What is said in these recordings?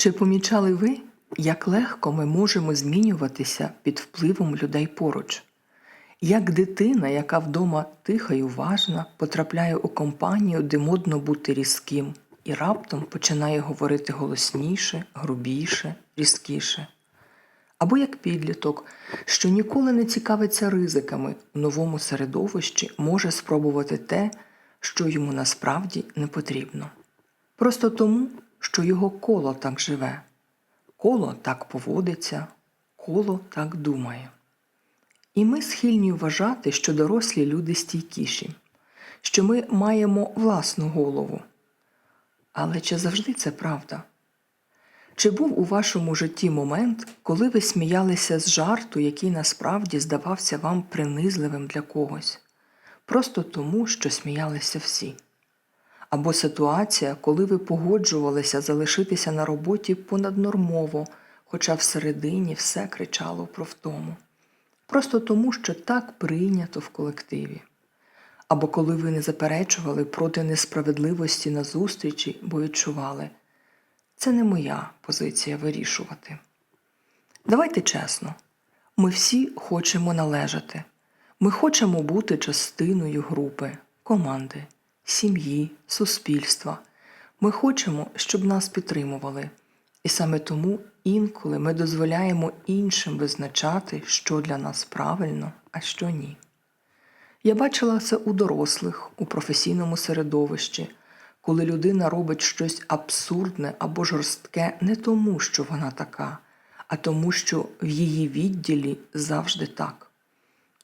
Чи помічали ви, як легко ми можемо змінюватися під впливом людей поруч? Як дитина, яка вдома тиха й уважна, потрапляє у компанію, де модно бути різким, і раптом починає говорити голосніше, грубіше, різкіше. Або як підліток, що ніколи не цікавиться ризиками в новому середовищі, може спробувати те, що йому насправді не потрібно. Просто тому, що його коло так живе, коло так поводиться, коло так думає. І ми схильні вважати, що дорослі люди стійкіші, що ми маємо власну голову. Але чи завжди це правда? Чи був у вашому житті момент, коли ви сміялися з жарту, який насправді здавався вам принизливим для когось, просто тому, що сміялися всі? Або ситуація, коли ви погоджувалися залишитися на роботі понаднормово, хоча всередині все кричало про втому, просто тому, що так прийнято в колективі. Або коли ви не заперечували проти несправедливості на зустрічі, бо відчували, це не моя позиція вирішувати. Давайте чесно, ми всі хочемо належати. Ми хочемо бути частиною групи, команди, сім'ї, суспільства. Ми хочемо, щоб нас підтримували. І саме тому інколи ми дозволяємо іншим визначати, що для нас правильно, а що ні. Я бачила це у дорослих, у професійному середовищі, коли людина робить щось абсурдне або жорстке не тому, що вона така, а тому, що в її відділі завжди так.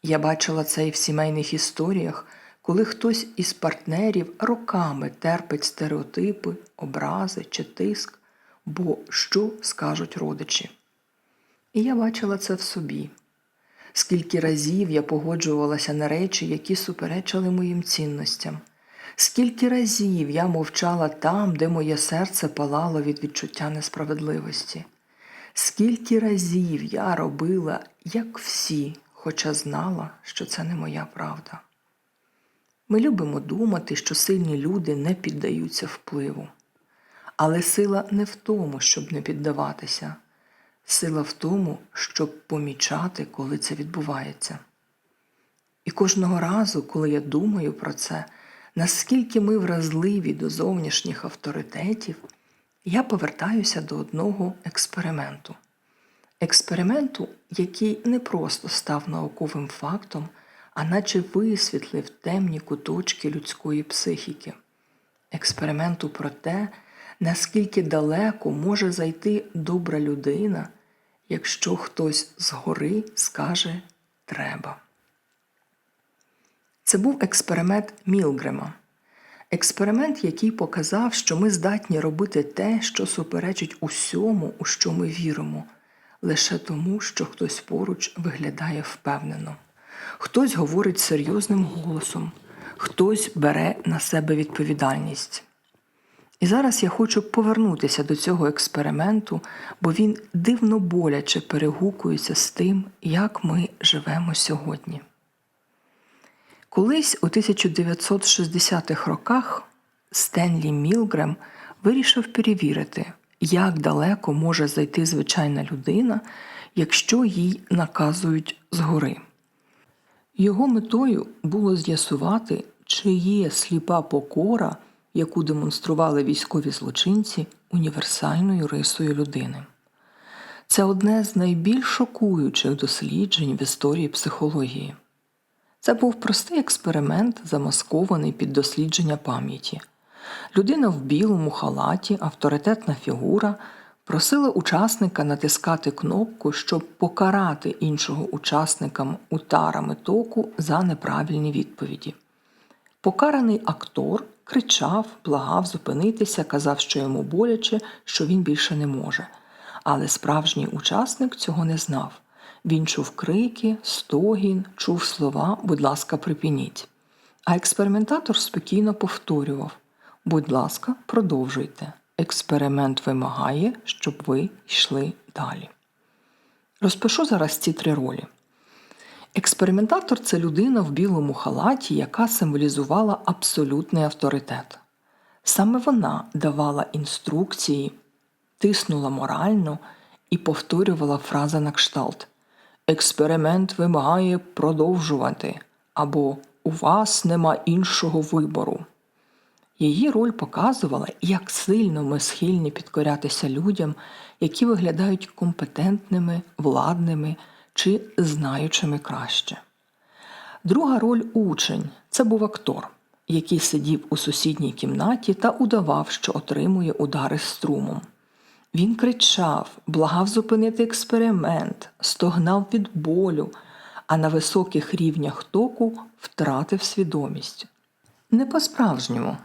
Я бачила це і в сімейних історіях, коли хтось із партнерів роками терпить стереотипи, образи чи тиск, бо що скажуть родичі. І я бачила це в собі. Скільки разів я погоджувалася на речі, які суперечили моїм цінностям, скільки разів я мовчала там, де моє серце палало від відчуття несправедливості, скільки разів я робила, як всі, хоча знала, що це не моя правда. Ми любимо думати, що сильні люди не піддаються впливу. Але сила не в тому, щоб не піддаватися, сила в тому, щоб помічати, коли це відбувається. І кожного разу, коли я думаю про це, наскільки ми вразливі до зовнішніх авторитетів, я повертаюся до одного експерименту. Експерименту, який не просто став науковим фактом, а наче висвітлив темні куточки людської психіки. Експерименту про те, наскільки далеко може зайти добра людина, якщо хтось згори скаже треба. Це був експеримент Мілгрема. Експеримент, який показав, що ми здатні робити те, що суперечить усьому, у що ми віримо, лише тому, що хтось поруч виглядає впевнено, хтось говорить серйозним голосом, хтось бере на себе відповідальність. І зараз я хочу повернутися до цього експерименту, бо він дивно боляче перегукується з тим, як ми живемо сьогодні. Колись у 1960-х роках Стенлі Мілгрем вирішив перевірити, як далеко може зайти звичайна людина, якщо їй наказують згори. Його метою було з'ясувати, чи є сліпа покора, яку демонстрували військові злочинці універсальною рисою людини. Це одне з найбільш шокуючих досліджень в історії психології. Це був простий експеримент, замаскований під дослідження пам'яті. Людина в білому халаті, авторитетна фігура, просила учасника натискати кнопку, щоб покарати іншого учасника утарами току за неправильні відповіді. Покараний актор кричав, благав зупинитися, казав, що йому боляче, що він більше не може. Але справжній учасник цього не знав. Він чув крики, стогін, чув слова, будь ласка, припиніть. А експериментатор спокійно повторював: будь ласка, продовжуйте. Експеримент вимагає, щоб ви йшли далі. Розпишу зараз ці три ролі. Експериментатор це людина в білому халаті, яка символізувала абсолютний авторитет. Саме вона давала інструкції тиснула морально і повторювала фрази на кшталт Експеримент вимагає продовжувати або У вас нема іншого вибору. Її роль показувала, як сильно ми схильні підкорятися людям, які виглядають компетентними, владними чи знаючими краще. Друга роль учень це був актор, який сидів у сусідній кімнаті та удавав, що отримує удари струмом. Він кричав, благав зупинити експеримент, стогнав від болю, а на високих рівнях току втратив свідомість. Не по-справжньому.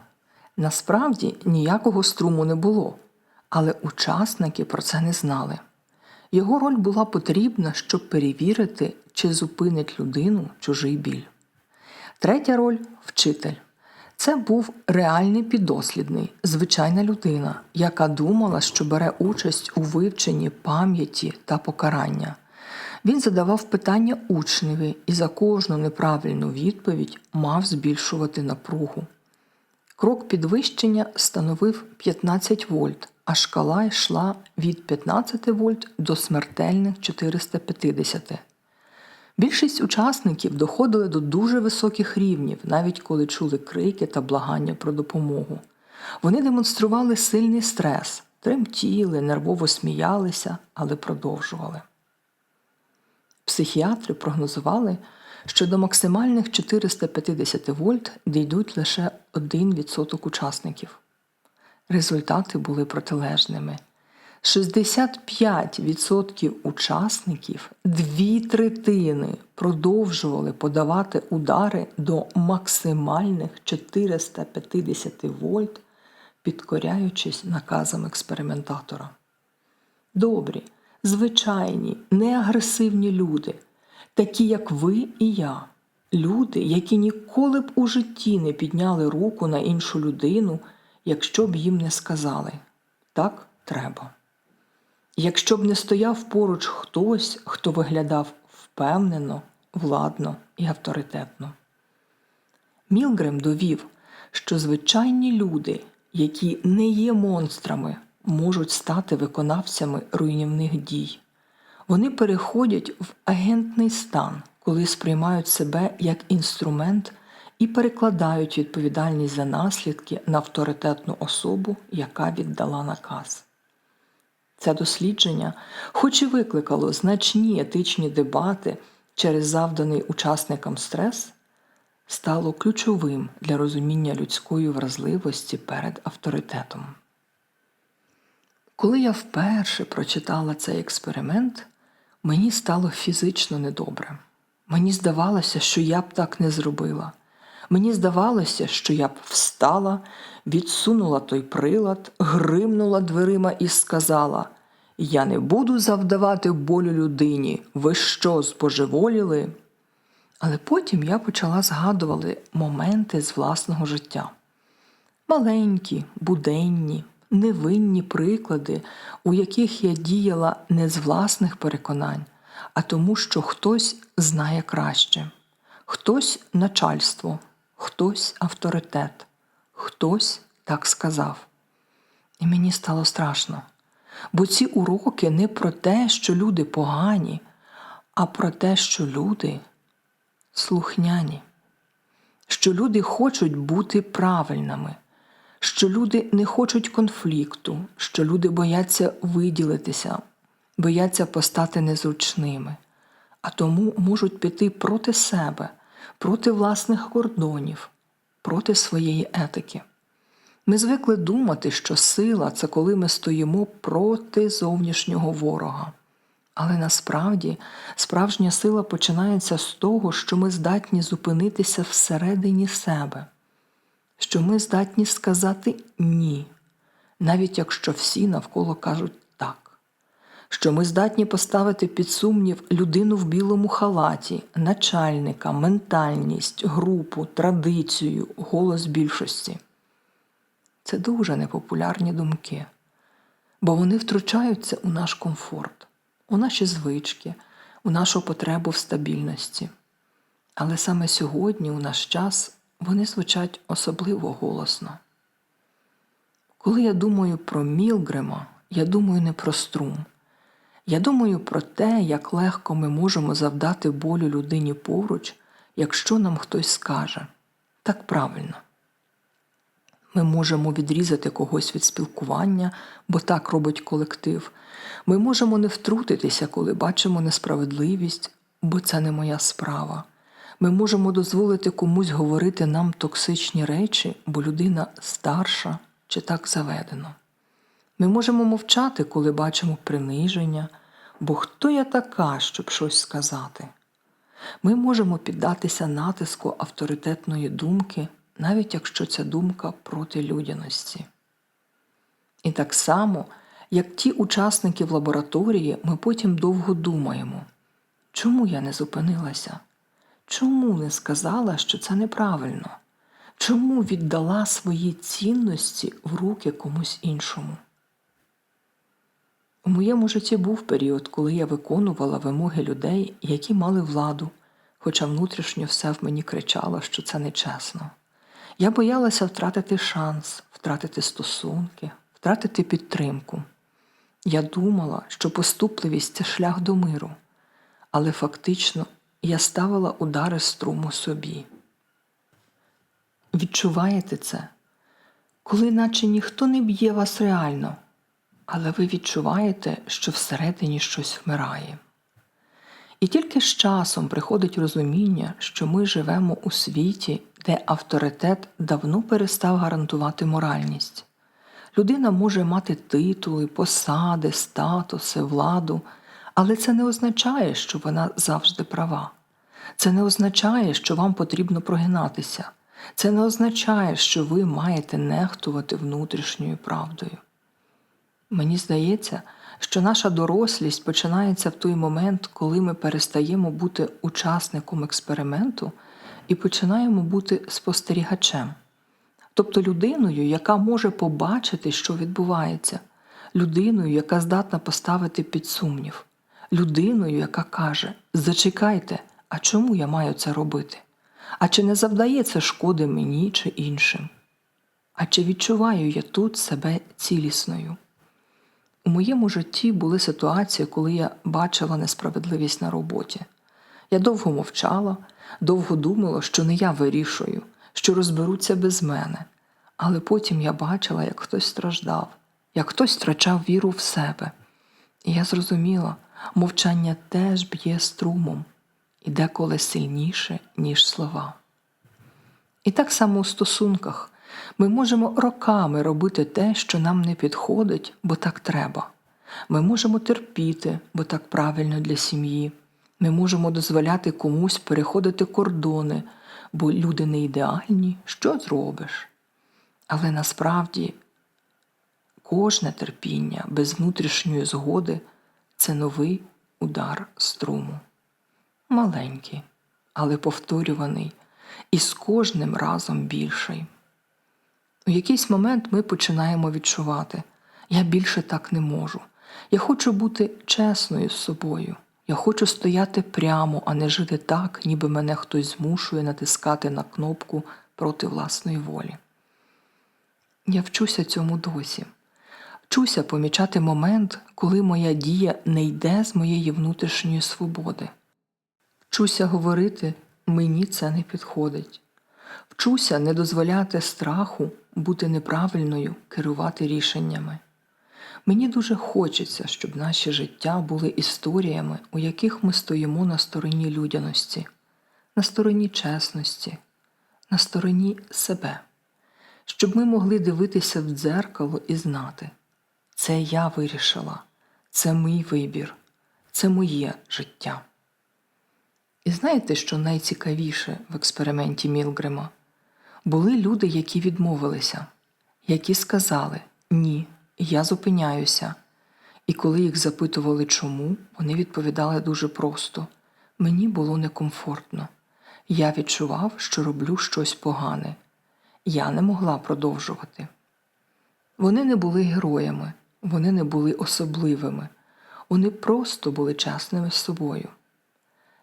Насправді ніякого струму не було, але учасники про це не знали. Його роль була потрібна, щоб перевірити, чи зупинить людину чужий біль. Третя роль вчитель. Це був реальний піддослідний, звичайна людина, яка думала, що бере участь у вивченні пам'яті та покарання. Він задавав питання учневі і за кожну неправильну відповідь мав збільшувати напругу. Крок підвищення становив 15 вольт, а шкала йшла від 15 вольт до смертельних 450. Більшість учасників доходили до дуже високих рівнів, навіть коли чули крики та благання про допомогу. Вони демонстрували сильний стрес, тремтіли, нервово сміялися, але продовжували. Психіатри прогнозували, що до максимальних 450 вольт дійдуть лише 1% учасників. Результати були протилежними. 65% учасників, дві третини продовжували подавати удари до максимальних 450 вольт, підкоряючись наказам експериментатора. Добрі, звичайні, неагресивні люди, такі як ви і я, люди, які ніколи б у житті не підняли руку на іншу людину, якщо б їм не сказали так треба. Якщо б не стояв поруч хтось, хто виглядав впевнено, владно і авторитетно. Мілгрем довів, що звичайні люди, які не є монстрами, можуть стати виконавцями руйнівних дій. Вони переходять в агентний стан, коли сприймають себе як інструмент і перекладають відповідальність за наслідки на авторитетну особу, яка віддала наказ. Це дослідження, хоч і викликало значні етичні дебати через завданий учасникам стрес, стало ключовим для розуміння людської вразливості перед авторитетом. Коли я вперше прочитала цей експеримент, мені стало фізично недобре. Мені здавалося, що я б так не зробила. Мені здавалося, що я б встала, відсунула той прилад, гримнула дверима і сказала: Я не буду завдавати болю людині. Ви що, збожеволіли? Але потім я почала згадувати моменти з власного життя. Маленькі, буденні, невинні приклади, у яких я діяла не з власних переконань, а тому, що хтось знає краще, хтось начальство, хтось авторитет, хтось так сказав. І мені стало страшно. Бо ці уроки не про те, що люди погані, а про те, що люди слухняні, що люди хочуть бути правильними, що люди не хочуть конфлікту, що люди бояться виділитися, бояться постати незручними, а тому можуть піти проти себе, проти власних кордонів, проти своєї етики. Ми звикли думати, що сила це коли ми стоїмо проти зовнішнього ворога. Але насправді справжня сила починається з того, що ми здатні зупинитися всередині себе, що ми здатні сказати ні, навіть якщо всі навколо кажуть так, що ми здатні поставити під сумнів людину в білому халаті, начальника, ментальність, групу, традицію, голос більшості. Це дуже непопулярні думки, бо вони втручаються у наш комфорт, у наші звички, у нашу потребу в стабільності. Але саме сьогодні, у наш час, вони звучать особливо голосно. Коли я думаю про Мілгрема я думаю не про струм. Я думаю про те, як легко ми можемо завдати болю людині поруч, якщо нам хтось скаже так правильно. Ми можемо відрізати когось від спілкування, бо так робить колектив. Ми можемо не втрутитися, коли бачимо несправедливість, бо це не моя справа. Ми можемо дозволити комусь говорити нам токсичні речі, бо людина старша чи так заведено. Ми можемо мовчати, коли бачимо приниження, бо хто я така, щоб щось сказати. Ми можемо піддатися натиску авторитетної думки, навіть якщо ця думка проти людяності. І так само, як ті учасники в лабораторії, ми потім довго думаємо, чому я не зупинилася? Чому не сказала, що це неправильно? Чому віддала свої цінності в руки комусь іншому? У моєму житті був період, коли я виконувала вимоги людей, які мали владу, хоча внутрішньо все в мені кричало, що це нечесно. Я боялася втратити шанс, втратити стосунки, втратити підтримку. Я думала, що поступливість це шлях до миру, але фактично я ставила удари струму собі. Відчуваєте це, коли наче ніхто не б'є вас реально, але ви відчуваєте, що всередині щось вмирає. І тільки з часом приходить розуміння, що ми живемо у світі, де авторитет давно перестав гарантувати моральність. Людина може мати титули, посади, статуси, владу, але це не означає, що вона завжди права. Це не означає, що вам потрібно прогинатися. Це не означає, що ви маєте нехтувати внутрішньою правдою. Мені здається, що наша дорослість починається в той момент, коли ми перестаємо бути учасником експерименту і починаємо бути спостерігачем, тобто людиною, яка може побачити, що відбувається, людиною, яка здатна поставити під сумнів, людиною, яка каже: Зачекайте, а чому я маю це робити? А чи не завдає це шкоди мені чи іншим? А чи відчуваю я тут себе цілісною? У моєму житті були ситуації, коли я бачила несправедливість на роботі. Я довго мовчала, довго думала, що не я вирішую, що розберуться без мене. Але потім я бачила, як хтось страждав, як хтось втрачав віру в себе. І я зрозуміла, мовчання теж б'є струмом і деколи сильніше, ніж слова. І так само у стосунках ми можемо роками робити те, що нам не підходить, бо так треба. Ми можемо терпіти, бо так правильно для сім'ї. Ми можемо дозволяти комусь переходити кордони, бо люди не ідеальні, що зробиш. Але насправді кожне терпіння без внутрішньої згоди це новий удар струму. Маленький, але повторюваний, і з кожним разом більший. У якийсь момент ми починаємо відчувати, я більше так не можу. Я хочу бути чесною з собою. Я хочу стояти прямо, а не жити так, ніби мене хтось змушує натискати на кнопку проти власної волі. Я вчуся цьому досі. Вчуся помічати момент, коли моя дія не йде з моєї внутрішньої свободи. Вчуся говорити, мені це не підходить. Вчуся не дозволяти страху бути неправильною, керувати рішеннями. Мені дуже хочеться, щоб наші життя були історіями, у яких ми стоїмо на стороні людяності, на стороні чесності, на стороні себе, щоб ми могли дивитися в дзеркало і знати, це я вирішила, це мій вибір, це моє життя. І знаєте, що найцікавіше в експерименті Мілгрема? Були люди, які відмовилися, які сказали Ні, я зупиняюся. І коли їх запитували чому, вони відповідали дуже просто мені було некомфортно. Я відчував, що роблю щось погане. Я не могла продовжувати. Вони не були героями, вони не були особливими, вони просто були чесними з собою.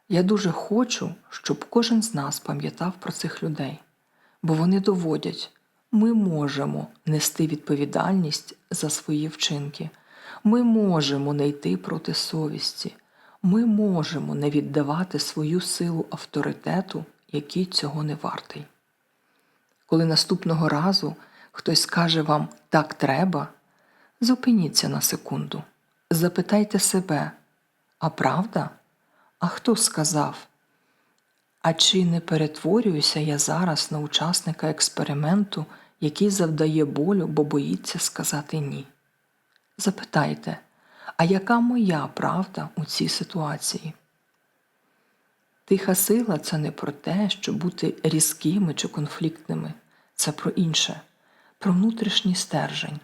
Я дуже хочу, щоб кожен з нас пам'ятав про цих людей, бо вони доводять, ми можемо нести відповідальність за свої вчинки, Ми можемо не йти проти совісті. Ми можемо не віддавати свою силу авторитету, який цього не вартий. Коли наступного разу хтось скаже вам так треба, зупиніться на секунду, запитайте себе, а правда? А хто сказав? А чи не перетворююся я зараз на учасника експерименту, який завдає болю, бо боїться сказати ні? Запитайте, а яка моя правда у цій ситуації? Тиха сила це не про те, щоб бути різкими чи конфліктними, це про інше, про внутрішній стержень,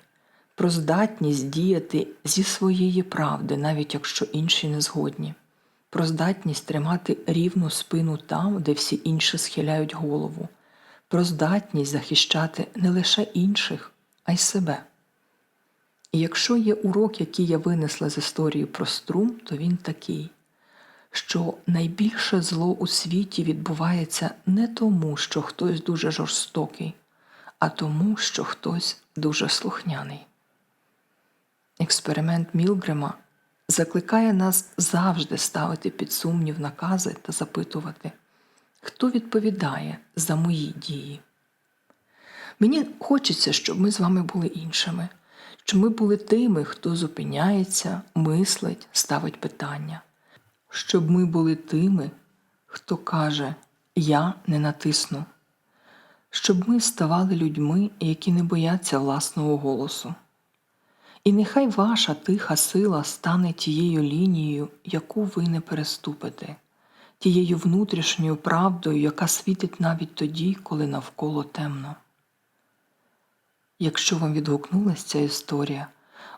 про здатність діяти зі своєї правди, навіть якщо інші не згодні, про здатність тримати рівну спину там, де всі інші схиляють голову, про здатність захищати не лише інших, а й себе. І якщо є урок, який я винесла з історії про струм, то він такий, що найбільше зло у світі відбувається не тому, що хтось дуже жорстокий, а тому, що хтось дуже слухняний. Експеримент Мілгрема закликає нас завжди ставити під сумнів накази та запитувати, хто відповідає за мої дії. Мені хочеться, щоб ми з вами були іншими, щоб ми були тими, хто зупиняється, мислить, ставить питання, щоб ми були тими, хто каже Я не натисну, щоб ми ставали людьми, які не бояться власного голосу. І нехай ваша тиха сила стане тією лінією, яку ви не переступите, тією внутрішньою правдою, яка світить навіть тоді, коли навколо темно. Якщо вам відгукнулася ця історія,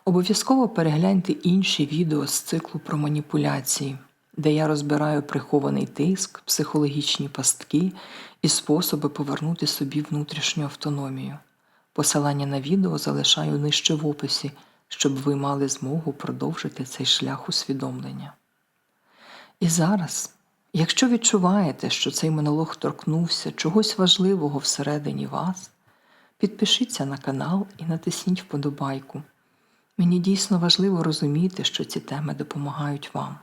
обов'язково перегляньте інші відео з циклу про маніпуляції, де я розбираю прихований тиск, психологічні пастки і способи повернути собі внутрішню автономію. Посилання на відео залишаю нижче в описі, щоб ви мали змогу продовжити цей шлях усвідомлення. І зараз, якщо відчуваєте, що цей монолог торкнувся чогось важливого всередині вас, підпишіться на канал і натисніть вподобайку. Мені дійсно важливо розуміти, що ці теми допомагають вам.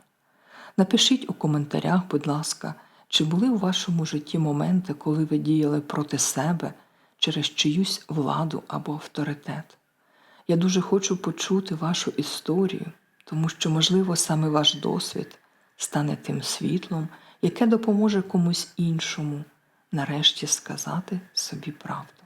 Напишіть у коментарях, будь ласка, чи були у вашому житті моменти, коли ви діяли проти себе через чиюсь владу або авторитет. Я дуже хочу почути вашу історію, тому що, можливо, саме ваш досвід стане тим світлом, яке допоможе комусь іншому нарешті сказати собі правду.